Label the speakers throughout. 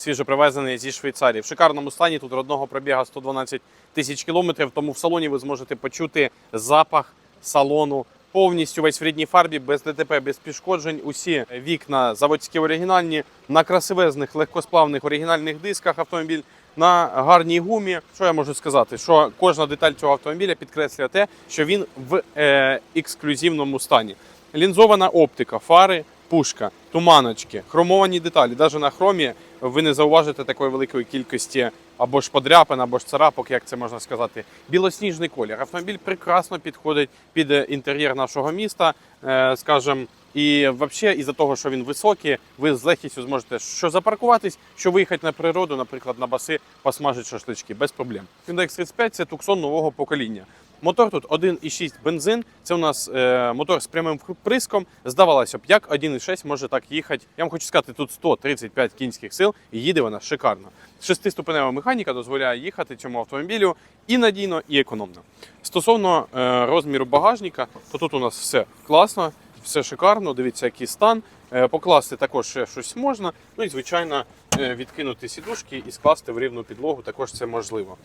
Speaker 1: свіжопривезений зі Швейцарії. В шикарному стані тут родного пробіга 112 тисяч кілометрів. Тому в салоні ви зможете почути запах салону. Повністю весь в рідній фарбі, без ДТП, без пішкоджень. Усі вікна заводські оригінальні, на красивезних легкосплавних оригінальних дисках автомобіль на гарній гумі. Що я можу сказати? Що кожна деталь цього автомобіля підкреслює те, що він в е, ексклюзивному стані. Лінзована оптика, фари, пушка, туманочки, хромовані деталі. Навіть на хромі ви не зауважите такої великої кількості або ж подряпин, або ж царапок, як це можна сказати. Білосніжний колір. Автомобіль прекрасно підходить під е, інтер'єр нашого міста, е, скажімо. І взагалі, із-за того, що він високий, ви з легкістю зможете що запаркуватись, що виїхати на природу, наприклад, на баси, посмажити шашлички без проблем. Hyundai X35 – це туксон нового покоління. Мотор тут 1,6 бензин. Це у нас е, мотор з прямим вприском. Здавалося б, як 1,6 може так їхати. Я вам хочу сказати, тут 135 кінських сил і їде вона шикарно. Шестиступенева механіка дозволяє їхати цьому автомобілю і надійно, і економно. Стосовно е, розміру багажника, то тут у нас все класно, все шикарно. Дивіться, який стан. Е, покласти також ще щось можна. Ну і звичайно, е, відкинути сідушки і скласти в рівну підлогу. Також це можливо.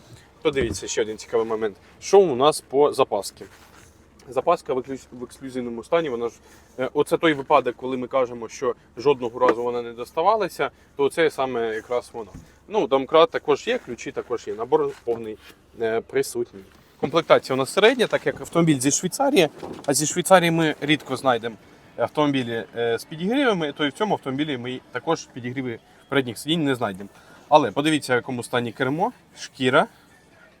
Speaker 1: Подивіться ще один цікавий момент. Що у нас по запаски? Запаска в ексклюзивному стані. Вона ж е, оце той випадок, коли ми кажемо, що жодного разу вона не доставалася, то це саме якраз воно. Ну, домкрат також є, ключі також є. Набор повний е, присутній. Комплектація у нас середня, так як автомобіль зі Швейцарії. А зі Швейцарії ми рідко знайдемо автомобілі е, з підігрівами, то і в цьому автомобілі ми також підігріви передніх сидінь не знайдемо. Але подивіться, в якому стані кермо, шкіра,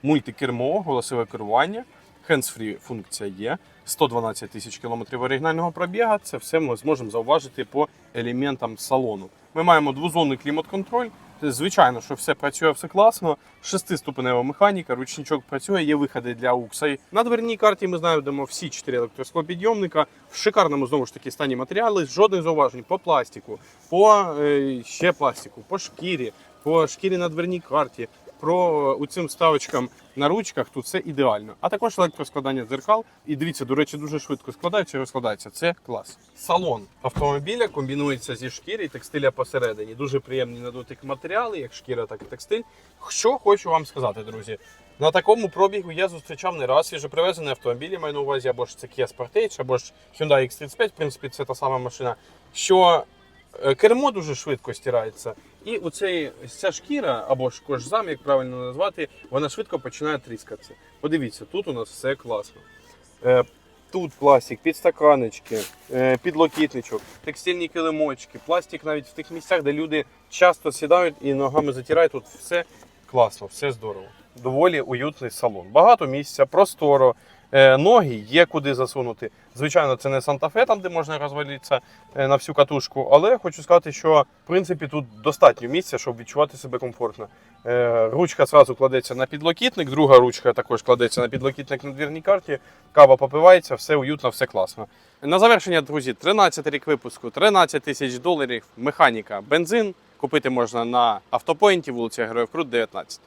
Speaker 1: мультикермо, голосове керування, hands-free функція є, 112 тисяч кілометрів оригінального пробіга. Це все ми зможемо зауважити по елементам салону. Ми маємо двозонний клімат-контроль. Звичайно, що все працює, все класно. Шестиступенева механіка, ручничок працює, є виходи для укса. На дверній карті ми знайдемо всі чотири електросклопідйомника в шикарному знову ж таки стані матеріали, жодних зауважень по пластику, по е, ще пластику, по шкірі, по шкірі на дверній карті. Про у цим ставочкам на ручках тут все ідеально. А також електроскладання дзеркал. І дивіться, до речі, дуже швидко складаються і розкладаються. Це клас. Салон автомобіля комбінується зі шкіри і текстиля посередині. Дуже приємні на дотик матеріали, як шкіра, так і текстиль. Що хочу вам сказати, друзі. На такому пробігу я зустрічав не раз свіжопривезені автомобілі, маю на увазі, або ж це Kia Sportage, або ж Hyundai X35, в принципі, це та сама машина. Що е, кермо дуже швидко стирається. І оцей, ця шкіра, або ж кожзам, як правильно назвати, вона швидко починає тріскатися. Подивіться, тут у нас все класно. Е, Тут пластик, підстаканечки, е, підлокітничок, текстильні килимочки, пластик навіть в тих місцях, де люди часто сідають і ногами затирають. Тут все класно, все здорово. Доволі уютний салон. Багато місця, просторо. Е, Ноги є куди засунути. Звичайно, це не Санта-Фе, там де можна розвалитися е, на всю катушку, але хочу сказати, що в принципі тут достатньо місця, щоб відчувати себе комфортно. Е, Ручка зразу кладеться на підлокітник, друга ручка також кладеться на підлокітник на двірній карті. Кава попивається, все уютно, все класно. На завершення, друзі, 13 рік випуску, 13 тисяч доларів, механіка, бензин. Купити можна на автопоінті, вулиця Героїв Крут, 19.